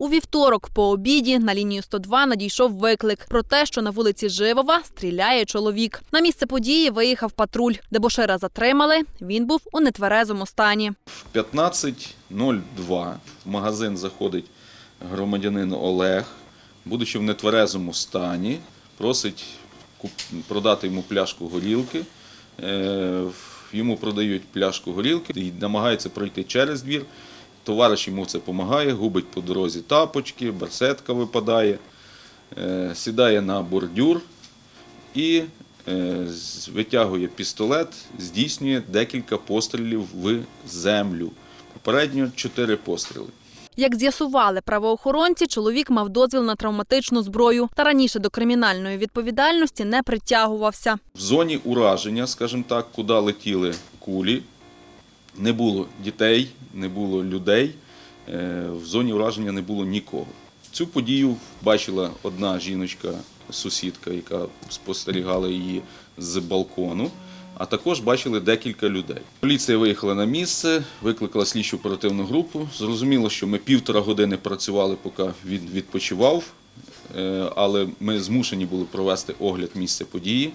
У вівторок по обіді на лінію 102 надійшов виклик про те, що на вулиці Живова стріляє чоловік. На місце події виїхав патруль. Дебошира затримали. Він був у нетверезому стані. В 15.02 в магазин заходить громадянин Олег, будучи в нетверезому стані, просить продати йому пляшку горілки. Е, Йому продають пляшку горілки і намагається пройти через двір. Товариш йому це допомагає, губить по дорозі тапочки, барсетка випадає, е, сідає на бордюр і е, витягує пістолет, здійснює декілька пострілів в землю. Попередньо чотири постріли. Як з'ясували правоохоронці, чоловік мав дозвіл на травматичну зброю та раніше до кримінальної відповідальності не притягувався. В зоні ураження, скажімо так, куди летіли кулі, не було дітей, не було людей, е, в зоні ураження не було нікого. Цю подію бачила одна жіночка, сусідка, яка спостерігала її з балкону. А також бачили декілька людей. Поліція виїхала на місце, викликала слідчу оперативну групу. Зрозуміло, що ми півтора години працювали, поки він відпочивав, Е, але ми змушені були провести огляд місця події,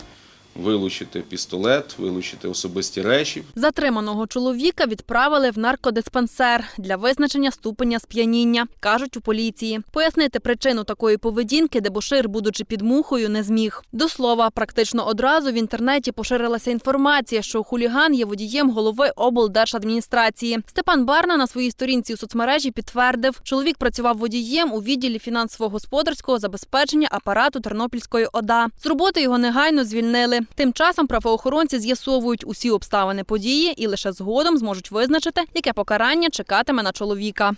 вилучити пістолет, вилучити особисті речі. Затриманого чоловіка відправили в наркодиспансер для визначення ступеня сп'яніння, кажуть у поліції. Пояснити причину такої поведінки дебошир, будучи під мухою, не зміг. До слова, практично одразу в інтернеті поширилася інформація, що хуліган є водієм голови облдержадміністрації. Степан Барна на своїй сторінці у соцмережі підтвердив, чоловік працював водієм у відділі фінансово-господарського забезпечення апарату Тернопільської ОДА. З роботи його негайно звільнили. Тим часом правоохоронці з'ясовують усі обставини події і лише згодом зможуть визначити, яке покарання чекатиме на чоловіка.